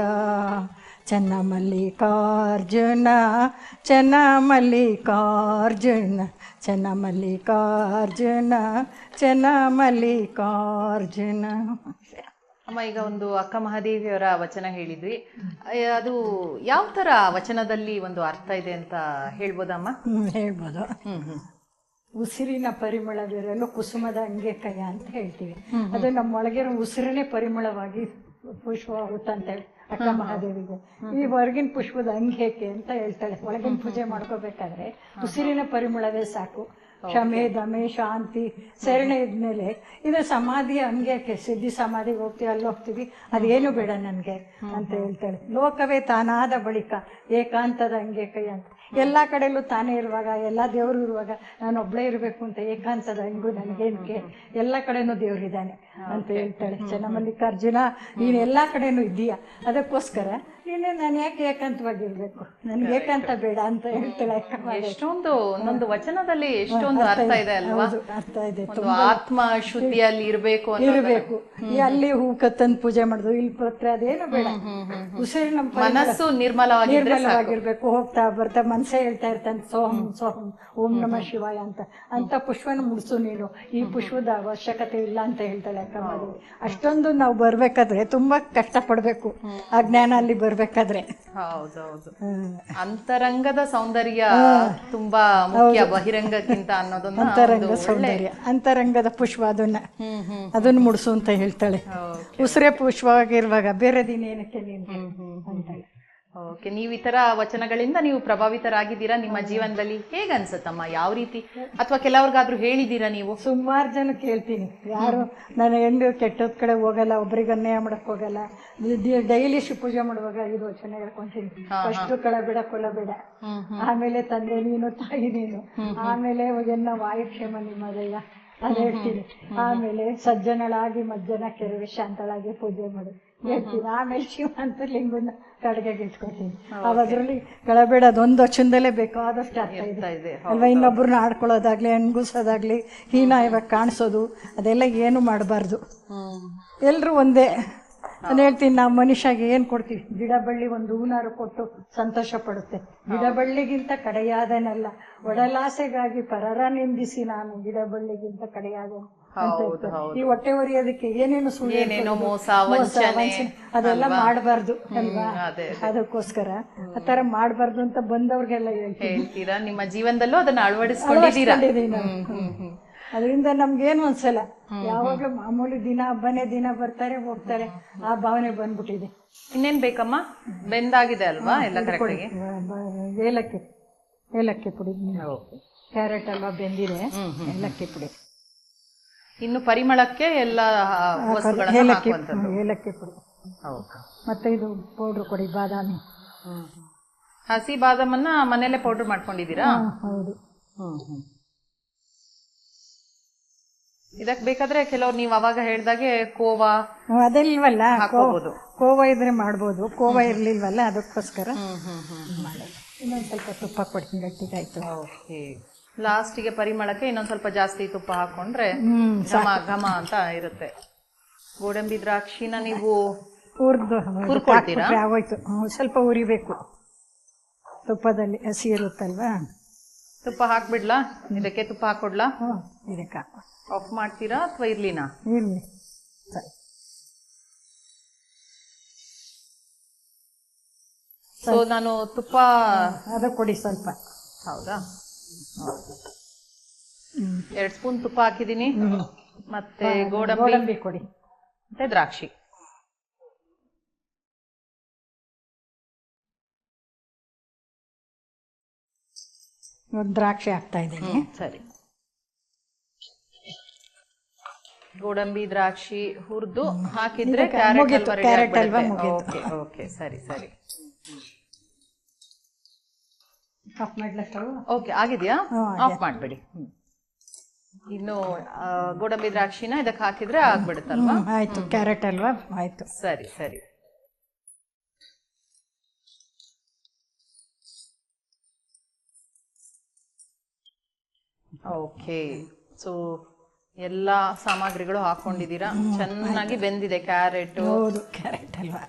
ಚನ್ನ ಮಲ್ಲಿಕಾರ್ಜುನ ಚನ್ನ ಮಲ್ಲಿಕಾರ್ಜುನ ಚನ್ನ ಮಲ್ಲಿಕಾರ್ಜುನ ಚನ್ನ ಮಲ್ಲಿಕಾರ್ಜುನ ಅಮ್ಮ ಈಗ ಒಂದು ಅಕ್ಕ ಮಹಾದೇವಿಯವರ ವಚನ ಹೇಳಿದ್ವಿ ಅದು ಯಾವ ತರ ವಚನದಲ್ಲಿ ಒಂದು ಅರ್ಥ ಇದೆ ಅಂತ ಹೇಳ್ಬೋದಮ್ಮ? ಹೇಳ್ಬೋದು. ಉಸಿರಿನ ಪರಿಮಳ ಬೇರೆಲ್ಲ ಕುಸುಮದ ಅಂಗೆಕಯ ಅಂತ ಹೇಳ್ತೀವಿ. ಅದು ನಮ್ಮೊಳಗಿರೋ ಉಸಿರನೇ ಪರಿಮಳವಾಗಿ ಪುಷ್ಪವಾಗುತ್ತೆ ಅಂತ ಹೇಳಿ ಅಕ್ಕ ಮಹಾದೇವಿಗೆ. ಈ ಹೊರಗಿನ ಪುಷ್ಪದ ಅಂಗೇಕೆ ಅಂತ ಹೇಳ್ತಾಳೆ. ಒಳಗಿನ ಪೂಜೆ ಮಾಡ್ಕೋಬೇಕಾದ್ರೆ ಉಸಿರಿನ ಪರಿಮಳವೇ ಸಾಕು. ಕ್ಷಮೆ ದಮೆ ಶಾಂತಿ ಸರಣೆ ಇದ್ಮೇಲೆ ಇದು ಸಮಾಧಿ ಅಂಗ್ಯಕ್ಕೆ ಸಿದ್ಧಿ ಸಮಾಧಿಗೆ ಹೋಗ್ತೀವಿ ಅಲ್ಲಿ ಹೋಗ್ತೀವಿ. ಅದೇನು ಬೇಡ ನನಗೆ ಅಂತ ಹೇಳ್ತಾಳೆ. ಲೋಕವೇ ತಾನಾದ ಬಳಿಕ ಏಕಾಂತದ ಅಂಗೇಕೈ ಅಂತ. ಎಲ್ಲ ಕಡೆಯಲ್ಲೂ ತಾನೇ ಇರುವಾಗ ಎಲ್ಲ ದೇವರು ಇರುವಾಗ ನಾನು ಒಬ್ಬಳೇ ಇರಬೇಕು ಅಂತ ಏಕಾಂತದ ಹಂಗು ನನಗೇನಕ್ಕೆ ಎಲ್ಲ ಕಡೆನೂ ದೇವರಿದ್ದಾನೆ ಅಂತ ಹೇಳ್ತಾಳೆ. ಚೆನ್ನಮಲ್ಲಿಕಾರ್ಜುನ ನೀನು ಎಲ್ಲ ಕಡೆನೂ ಇದ್ದೀಯಾ? ಅದಕ್ಕೋಸ್ಕರ ನೀನು ನಾನು ಯಾಕೆ ಏಕಾಂತವಾಗಿರ್ಬೇಕು ನನಗೆ ಏಕಾಂತ ಬೇಡ ಅಂತ ಹೇಳ್ತಾಳೆ ಎಷ್ಟೊಂದು ಒಂದೊಂದು ವಚನದಲ್ಲಿ ಎಷ್ಟೊಂದು ಅರ್ಥ ಇದೆ ಅಲ್ವಾ? ಅರ್ಥ ಇದೆ. ಆತ್ಮ ಶುದ್ಧಿಯಲ್ಲಿ ಇರ್ಬೇಕು ಇರಬೇಕು. ಅಲ್ಲಿ ಹೂ ಕತ್ತನ್ ಪೂಜೆ ಮಾಡುದು ಇಲ್ಲಿ ಪತ್ರ ಅದೇನು ಬೇಡ. ಉಸಿರಿನ ಮನಸ್ಸು ನಿರ್ಮಲವಾಗಿ ನಿರ್ಮಲವಾಗಿರ್ಬೇಕು. ಹೋಗ್ತಾ ಬರ್ತಾ ಮನಸ್ಸೇ ಹೇಳ್ತಾ ಇರ್ತಾನೆ ಸೋಹಂ ಸೋಹಂ ಓಂ ನಮ ಶಿವಾಯ ಅಂತ. ಅಂತ ಪುಷ್ಪನ ಮುಡ್ಸು ನೀನು. ಈ ಪುಷ್ಪದ ಅವಶ್ಯಕತೆ ಇಲ್ಲ ಅಂತ ಹೇಳ್ತಾಳೆ ಅಕ್ಕ ಅಷ್ಟೊಂದು ನಾವು ಬರ್ಬೇಕಾದ್ರೆ ತುಂಬಾ ಕಷ್ಟ ಪಡ್ಬೇಕು ಆ ಜ್ಞಾನ ಅಲ್ಲಿ ಬರ್ಬೇಕಾದ್ರೆ ಹೌದೌದು. ಅಂತರಂಗದ ಸೌಂದರ್ಯ ತುಂಬಾ ಮುಖ್ಯ ಬಹಿರಂಗಕ್ಕಿಂತ ಅನ್ನೋದನ್ನ ಅಂತರಂಗ ಸೌಂದರ್ಯ. ಅಂತರಂಗದ ಪುಷ್ಪ ಅದನ್ನ. ಅದನ್ನ ಮುಡಿಸು ಅಂತ ಹೇಳ್ತಾಳೆ. ಉಸ್ರೆ ಉಸಿರೇ ಪುಷ್ಪವಾಗಿರುವಾಗ ಬೇರೆ ದಿನ ಏನಕ್ಕೆ ನೀನು ಅಂತಾಳೆ. ಓಕೆ ನೀವು ಈ ತರ ವಚನಗಳಿಂದ ನೀವು ಪ್ರಭಾವಿತರಾಗಿದ್ದೀರಾ ನಿಮ್ಮ ಜೀವನದಲ್ಲಿ? ಹೇಗ ಅನ್ಸುತ್ತಮ್ಮ? ಯಾವ ರೀತಿ? ಅಥವಾ ಕೆಲವ್ರಿಗಾದ್ರೂ ಹೇಳಿದ್ದೀರಾ ನೀವು? ಸುಮಾರು ಜನ ಕೇಳ್ತೀನಿ ಯಾರು ನನ್ನ ಹೆಂಡು ಕೆಟ್ಟದ ಕಡೆ ಹೋಗಲ್ಲ ಒಬ್ರಿಗೆ ಅನ್ಯಾಯ ಮಾಡಕ್ ಹೋಗಲ್ಲ. ಡೈಲಿ ಶಿ ಪೂಜೆ ಮಾಡುವಾಗ ಇದು ವಚನ ಹೇಳ್ಕೊಂತೀನಿ. ಫಸ್ಟ್ ಕಳ ಬಿಡ ಕೊಲ ಬಿಡ ಆಮೇಲೆ ತಂದೆ ನೀನು ತಾಯಿ ನೀನು. ಆಮೇಲೆ ಎನ್ನ ವಾಯುಕ್ಷೇಮ ದೈವ? ಅದು ಹೇಳ್ತೀನಿ. ಆಮೇಲೆ ಸಜ್ಜನಳಾಗಿ ಮಜ್ಜನ ಕೆರವೆ ಶಾಂತಳಾಗಿ ಪೂಜೆ ಮಾಡು. ಹೇಳ್ತೀನಿ ಆಮೇಲೆ ಶಿವ ಅಂತ ಲಿಂಗನ ಕಡೆಗೆ ಇಟ್ಕೊತೀನಿ ಅವಾಗ್ರಲ್ಲಿ ಕಳಬೇಡ ಅದೊಂದು ವಚನದಲ್ಲೇ ಬೇಕಾದಷ್ಟು ಅರ್ಥ ಇದೆ. ಅಲ್ವಾ? ಇನ್ನೊಬ್ಬರನ್ನ ಆಡ್ಕೊಳ್ಳೋದಾಗ್ಲಿ ಅಣ್ಗುಸೋದಾಗ್ಲಿ ಹೀನ ಇವಾಗ ಕಾಣಿಸೋದು ಅದೆಲ್ಲ ಏನು ಮಾಡಬಾರ್ದು. ಎಲ್ಲರೂ ಒಂದೇ. ನಾನು ಹೇಳ್ತೀನಿ ನಾವು ಮನುಷ್ಯಗೆ ಏನು ಕೊಡ್ತೀವಿ? ಗಿಡ ಬಳ್ಳಿ ಒಂದು ಹೂನಾರು ಕೊಟ್ಟು ಸಂತೋಷ ಪಡುತ್ತೆ. ಗಿಡ ಬಳ್ಳಿಗಿಂತ ಕಡೆಯಾದನಲ್ಲ. ಒಡಲಾಸೆಗಾಗಿ ಪರರ ನಿಂದಿಸಿ ನಾನು ಗಿಡ ಬಳ್ಳಿಗಿಂತ ಕಡೆಯಾದನು ಈ ಹೊಟ್ಟೆ ಒರಿಯೋದಕ್ಕೆ ಏನೇನು ಸುಳ್ಳು ಮೋಸ ಅದೆಲ್ಲ ಮಾಡಬಾರ್ದು ಅಲ್ವಾ? ಅದಕ್ಕೋಸ್ಕರ ಆ ತರ ಮಾಡಬಾರ್ದು ಅಂತ ಬಂದವ್ರಿಗೆಲ್ಲ ಹೇಳ್ತೀರಾ? ನಿಮ್ಮ ಜೀವನದಲ್ಲೂ ಅದನ್ನ ಅಳವಡಿಸ್ಕೊಂಡಿದ್ದೀರಾ? ಅದರಿಂದ ನಮ್ಗೇನು ಅನ್ಸಲ್ಲ. ಯಾವಾಗ್ಲೂ ಮಾಮೂಲಿ ದಿನ ಹಬ್ಬನೇ ದಿನ ಬರ್ತಾರೆ ಹೋಗ್ತಾರೆ ಆ ಭಾವನೆ ಬಂದ್ಬಿಟ್ಟಿದೆ. ಇನ್ನೇನ್ ಬೇಕಮ್ಮ? ಬೆಂದಾಗಿದೆ ಅಲ್ವಾ? ಎಲ್ಲ ಕರೆಕ್ಟಾಗಿ? ಏಲಕ್ಕಿ ಏಲಕ್ಕಿ ಪುಡಿ. ಕ್ಯಾರೆಟ್ ಅಲ್ವಾ ಬೆಂದಿದೆ? ಏಲಕ್ಕಿ ಪುಡಿ. ಇನ್ನು ಪರಿಮಳಕ್ಕೆ ಎಲ್ಲ ವಸ್ತುಗಳನ್ನ ಏಲಕ್ಕಿ ಹಾಕುವಂಥದ್ದು. ಏಲಕ್ಕಿ ಪುಡಿ. ಹೌದು. ಮತ್ತೆ ಇದು ಪೌಡರ್ ಕೊಡಿ ಬಾದಾಮಿ. ಹಸಿ ಬಾದಾಮನ್ನ ಮನೇಲೆ ಪೌಡರ್ ಮಾಡ್ಕೊಂಡಿದ್ದೀರಾ? ಹಾ, ಹೌದು. ಇದಕ್ ಬೇಕಾದ್ರೆ ಕೆಲವ್ರು ನೀವು ಅವಾಗ ಹೇಳಿದಾಗೆ ಕೋವಾ ಹ್ಮ್, ಅದೆಲ್ವಲ್ಲ ಕೋ- ಕೋವಾ ಇದ್ರೆ ಮಾಡ್ಬೋದು. ಕೋವಾ ಇರ್ಲಿಲ್ವಲ್ಲ ಅದಕ್ಕೋಸ್ಕರ ಮಾಡಿದೆ ಇನ್ನೊಂದು ಸ್ವಲ್ಪ ತುಪ್ಪ ಕೊಡ್ತೀನಿ ಗಟ್ಟಿಗಾಯ್ತು. ಓಕೆ. ಲಾಸ್ಟಿಗೆ ಪರಿಮಳಕ್ಕೆ ಇನ್ನೊಂದು ಸ್ವಲ್ಪ ಜಾಸ್ತಿ ತುಪ್ಪ ಹಾಕೊಂಡ್ರೆ ಘಮ ಘಮ ಅಂತ ಇರುತ್ತೆ. ಗೋಡಂಬಿ ದ್ರಾಕ್ಷಿನ ನೀವು ಹುರ್ದು ಹುರ್ಕೊಳ್ತೀರಾ? ಆಗೋಯ್ತು. ಸ್ವಲ್ಪ ಉರಿಬೇಕು ತುಪ್ಪದಲ್ಲಿ ಹಸಿ ಇರುತ್ತಲ್ವಾ? ತುಪ್ಪ ಹಾಕ್ಬಿಡ್ಲಾ? ಇದಕ್ಕೆ ತುಪ್ಪ ಹಾಕೊಡ್ಲಾ? ಇದಕ್ಕೆ ಆಫ್ ಮಾಡ್ತೀರಾ ಅಥವಾ ಇರ್ಲಿನಾ? ಇರ್ಲಿ. ಸೊ ನಾನು ತುಪ್ಪ ಅದು ಕೊಡಿ ಸ್ವಲ್ಪ. ಹೌದಾ. ಎರಡ್ ಸ್ಪೂನ್ ತುಪ್ಪ ಹಾಕಿದೀನಿ ಮತ್ತೆ ಗೋಡಂಬಿ. ಕೊಡಿ. ಮತ್ತೆ ದ್ರಾಕ್ಷಿ. ದ್ರಾಕ್ಷಿ ಹಾಕ್ತಾ ಇದ್ದೀನಿ. ಸರಿ. ಗೋಡಂಬಿ ದ್ರಾಕ್ಷಿ ಹುರಿದು ಹಾಕಿದ್ರೆ ಕ್ಯಾರೆಟ್ ಮುಗೀತು. ಓಕೆ ಓಕೆ ಸರಿ ಸರಿ. ಆಫ್ ಮಾಡ್ಲಾ ಸ್ಟವ್ ಓಕೆ ಆಗಿದೆಯಾ? ಆಫ್ ಮಾಡ್ಬಿಡಿ. ಇನ್ನು ಗೋಡಂಬಿ ದ್ರಾಕ್ಷಿನ ಇದಕ್ಕೆ ಹಾಕಿದ್ರೆ ಆಗ್ಬಿಡುತ್ತಲ್ವಾ? ಆಯ್ತು ಕ್ಯಾರೆಟ್ ಅಲ್ವಾ? ಆಯ್ತು. ಸರಿ ಸರಿ. ಓಕೆ ಸೊ ಎಲ್ಲ ಸಾಮಗ್ರಿಗಳು ಹಾಕೊಂಡಿದ್ದೀರಾ? ಚೆನ್ನಾಗಿ ಬೆಂದಿದೆ ಕ್ಯಾರೆಟ್. ಹೌದು ಕ್ಯಾರೆಟ್ ಅಲ್ವಾ?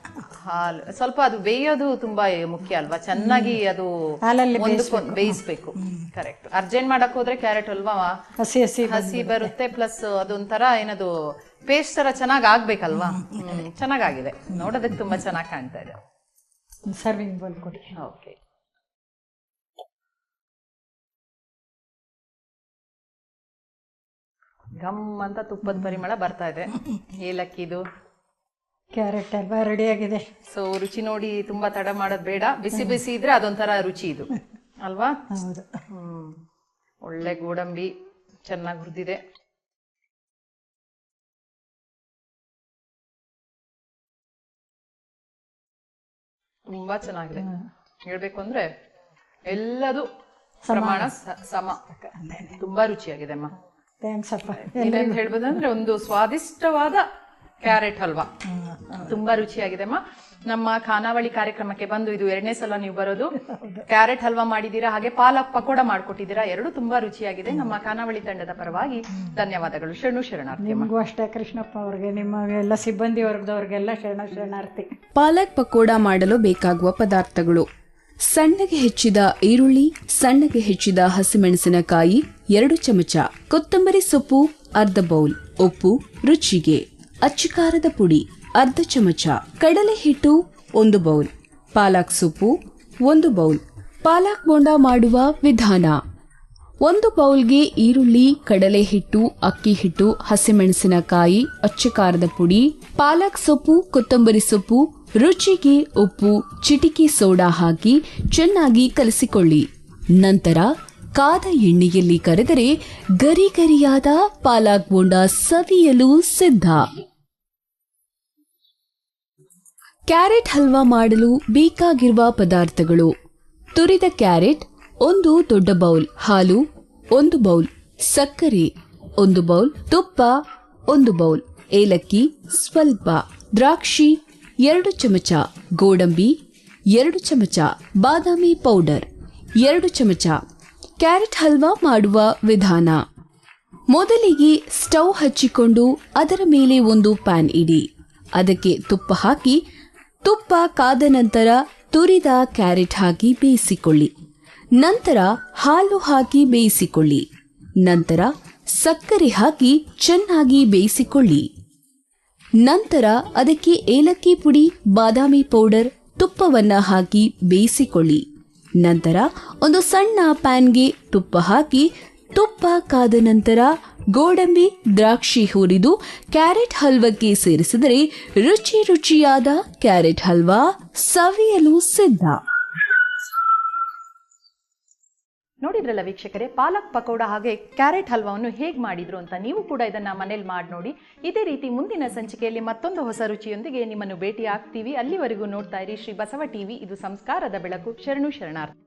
ಹಾಲು. ಸ್ವಲ್ಪ ಅದು ಬೇಯೋದು ತುಂಬಾ ಮುಖ್ಯ ಅಲ್ವಾ? ಚೆನ್ನಾಗಿ ಅದು ಹಾಲಲ್ಲಿ ಒಂದಕ್ಕೊಂದು ಬೇಯಿಸ್ಬೇಕು. ಕರೆಕ್ಟ್ ಅರ್ಜೆಂಟ್ ಮಾಡಕ್ ಹೋದ್ರೆ ಕ್ಯಾರೆಟ್ ಅಲ್ವಾ? ಹಸಿ ಹಸಿ ಹಸಿ ಬರುತ್ತೆ ಪ್ಲಸ್ ಅದೊಂಥರ ಏನದು ಪೇಸ್ಟ್ ತರ ಚೆನ್ನಾಗಿ ಆಗ್ಬೇಕಲ್ವಾ? ಚೆನ್ನಾಗಾಗಿದೆ. ನೋಡೋದಕ್ಕೆ ತುಂಬಾ ಚೆನ್ನಾಗಿ ಕಾಣ್ತಾ ಇದೆ. ಸರ್ವಿಂಗ್ ಬೋಲ್ ಕೊಡಿ. ಓಕೆ ಘಮ್ ಅಂತ ತುಪ್ಪದ ಪರಿಮಳ ಬರ್ತಾ ಇದೆ. ಏಲಕ್ಕಿದು. ಕ್ಯಾರೆಟ್ ಅಲ್ವಾ? ರೆಡಿ ಆಗಿದೆ. ಸೊ ರುಚಿ ನೋಡಿ ತುಂಬಾ ತಡ ಮಾಡೋದು ಬೇಡ. ಬಿಸಿ ಬಿಸಿ ಇದ್ರೆ ಅದೊಂಥರ ರುಚಿ ಇದು. ಅಲ್ವಾ? ಹೌದು. ಹ್ಮ್. ಒಳ್ಳೆ ಗೋಡಂಬಿ ಚೆನ್ನಾಗಿ ಹುರಿದಿದೆ. ತುಂಬಾ ಚೆನ್ನಾಗಿದೆ. ಹೇಳ್ಬೇಕು ಅಂದ್ರೆ ಎಲ್ಲದು ಪ್ರಮಾಣ ಸಮ. ತುಂಬಾ ರುಚಿಯಾಗಿದೆ ಅಮ್ಮ. ಥ್ಯಾಂಕ್ಸ್ ಅಪ್ಪ ಏನಂತ *laughs* ಹೇಳ್ಬೋದಂದ್ರೆ ಒಂದು ಸ್ವಾದಿಷ್ಟವಾದ ಕ್ಯಾರೆಟ್ ಹಲ್ವಾ. ತುಂಬಾ ರುಚಿಯಾಗಿದೆ ಅಮ್ಮ. ನಮ್ಮ ಖಾನಾವಳಿ ಕಾರ್ಯಕ್ರಮಕ್ಕೆ ಬಂದು ಇದು ಎರಡನೇ ಸಲ ನೀವು ಬರೋದು. ಕ್ಯಾರೆಟ್ ಹಲ್ವಾ ಮಾಡಿದ್ದೀರಾ ಹಾಗೆ ಪಾಲಕ್ ಪಕೋಡ ಮಾಡ್ಕೊಟ್ಟಿದ್ದೀರಾ ಎರಡು ತುಂಬಾ ರುಚಿಯಾಗಿದೆ. ನಮ್ಮ ಖಾನಾವಳಿ ತಂಡದ ಪರವಾಗಿ ಧನ್ಯವಾದಗಳು. ಶರಣು ಶರಣಾರ್ಥಿ ಅಮ್ಮ. ನಿಮಗೂ ಅಷ್ಟೇ ಕೃಷ್ಣಪ್ಪ ಅವ್ರಿಗೆ ನಿಮ್ಮ ಎಲ್ಲ ಸಿಬ್ಬಂದಿ ವರ್ಗದವ್ರಿಗೆಲ್ಲ ಶರಣ ಶರಣಾರ್ಥಿ. ಪಾಲಕ್ ಪಕೋಡ ಮಾಡಲು ಬೇಕಾಗುವ ಪದಾರ್ಥಗಳು. ಸಣ್ಣಗೆ ಹೆಚ್ಚಿದ ಈರುಳ್ಳಿ ಸಣ್ಣಗೆ ಹೆಚ್ಚಿದ ಹಸಿಮೆಣಸಿನಕಾಯಿ ಎರಡು ಚಮಚ ಕೊತ್ತಂಬರಿ ಸೊಪ್ಪು, ಅರ್ಧ ಬೌಲ್ ಉಪ್ಪು, ರುಚಿಗೆ ಅಚ್ಚುಕಾರದ ಪುಡಿ, ಅರ್ಧ ಚಮಚ ಕಡಲೆ ಹಿಟ್ಟು, ಒಂದು ಬೌಲ್ ಪಾಲಕ್ ಸೊಪ್ಪು, ಒಂದು ಬೌಲ್ ಪಾಲಕ್ ಬೋಂಡ ಮಾಡುವ ವಿಧಾನ. ಒಂದು ಬೌಲ್ಗೆ ಈರುಳ್ಳಿ, ಕಡಲೆ ಹಿಟ್ಟು, ಅಕ್ಕಿ ಹಿಟ್ಟು, ಹಸಿಮೆಣಸಿನಕಾಯಿ, ಅಚ್ಚಕಾರದ ಪುಡಿ, ಪಾಲಕ್ ಸೊಪ್ಪು, ಕೊತ್ತಂಬರಿ ಸೊಪ್ಪು, ರುಚಿಗೆ ಉಪ್ಪು, ಚಿಟಿಕೆ ಸೋಡಾ ಹಾಕಿ ಚೆನ್ನಾಗಿ ಕಲಸಿಕೊಳ್ಳಿ. ನಂತರ ಕಾದ ಎಣ್ಣೆಯಲ್ಲಿ ಕರೆದರೆ ಗರಿ ಗರಿಯಾದ ಪಾಲಕ್ ಬೋಂಡ ಸವಿಯಲು ಸಿದ್ಧ. ಕ್ಯಾರೆಟ್ ಹಲ್ವಾ ಮಾಡಲು ಬೇಕಾಗಿರುವ ಪದಾರ್ಥಗಳು. ತುರಿದ ಕ್ಯಾರೆಟ್, ಒಂದು ದೊಡ್ಡ ಬೌಲ್ ಹಾಲು, ಒಂದು ಬೌಲ್ ಸಕ್ಕರೆ, ಒಂದು ಬೌಲ್ ತುಪ್ಪ, ಒಂದು ಬೌಲ್ ಏಲಕ್ಕಿ, ಸ್ವಲ್ಪ ದ್ರಾಕ್ಷಿ, ಎರಡು ಚಮಚ ಗೋಡಂಬಿ, ಎರಡು ಚಮಚ ಬಾದಾಮಿ ಪೌಡರ್, ಎರಡು ಚಮಚ ಕ್ಯಾರೆಟ್ ಹಲ್ವಾ ಮಾಡುವ ವಿಧಾನ. ಮೊದಲಿಗೆ ಸ್ಟೌವ್ ಹಚ್ಚಿಕೊಂಡು ಅದರ ಮೇಲೆ ಒಂದು ಪ್ಯಾನ್ ಇಡಿ. ಅದಕ್ಕೆ ತುಪ್ಪ ಹಾಕಿ, ತುಪ್ಪ ಕಾದ ನಂತರ ತುರಿದ ಕ್ಯಾರೆಟ್ ಹಾಕಿ ಬೇಯಿಸಿಕೊಳ್ಳಿ. ನಂತರ ಹಾಲು ಹಾಕಿ ಬೇಯಿಸಿಕೊಳ್ಳಿ. ನಂತರ ಸಕ್ಕರೆ ಹಾಕಿ ಚೆನ್ನಾಗಿ ಬೇಯಿಸಿಕೊಳ್ಳಿ. ನಂತರ ಅದಕ್ಕೆ ಏಲಕ್ಕಿ ಪುಡಿ, ಬಾದಾಮಿ ಪೌಡರ್, ತುಪ್ಪವನ್ನು ಹಾಕಿ ಬೇಯಿಸಿಕೊಳ್ಳಿ. ನಂತರ ಒಂದು ಸಣ್ಣ ಪ್ಯಾನ್ಗೆ ತುಪ್ಪ ಹಾಕಿ, ತುಪ್ಪ ಕಾದ ನಂತರ ಗೋಡಂಬಿ ದ್ರಾಕ್ಷಿ ಹುರಿದು ಕ್ಯಾರೆಟ್ ಹಲ್ವಕ್ಕೆ ಸೇರಿಸಿದರೆ ರುಚಿ ರುಚಿಯಾದ ಕ್ಯಾರೆಟ್ ಹಲ್ವಾ ಸವಿಯಲು ಸಿದ್ಧ. ನೋಡಿದ್ರಲ್ಲ ವೀಕ್ಷಕರೇ, ಪಾಲಕ್ ಪಕೋಡ ಹಾಗೆ ಕ್ಯಾರೆಟ್ ಹಲ್ವಾವನ್ನು ಹೇಗೆ ಮಾಡಿದ್ರು ಅಂತ ನೀವು ಕೂಡ ಇದನ್ನ ಮನೇಲಿ ಮಾಡಿ ನೋಡಿ. ಇದೇ ರೀತಿ ಮುಂದಿನ ಸಂಚಿಕೆಯಲ್ಲಿ ಮತ್ತೊಂದು ಹೊಸ ರುಚಿಯೊಂದಿಗೆ ನಿಮ್ಮನ್ನು ಭೇಟಿ ಆಗ್ತೀವಿ ಅಲ್ಲಿವರೆಗೂ ನೋಡ್ತಾ ಇರಿ ಶ್ರೀ ಬಸವ ಟಿವಿ, ಇದು ಸಂಸ್ಕಾರದ ಬೆಳಕು. ಶರಣು ಶರಣಾರ್ಥಿ.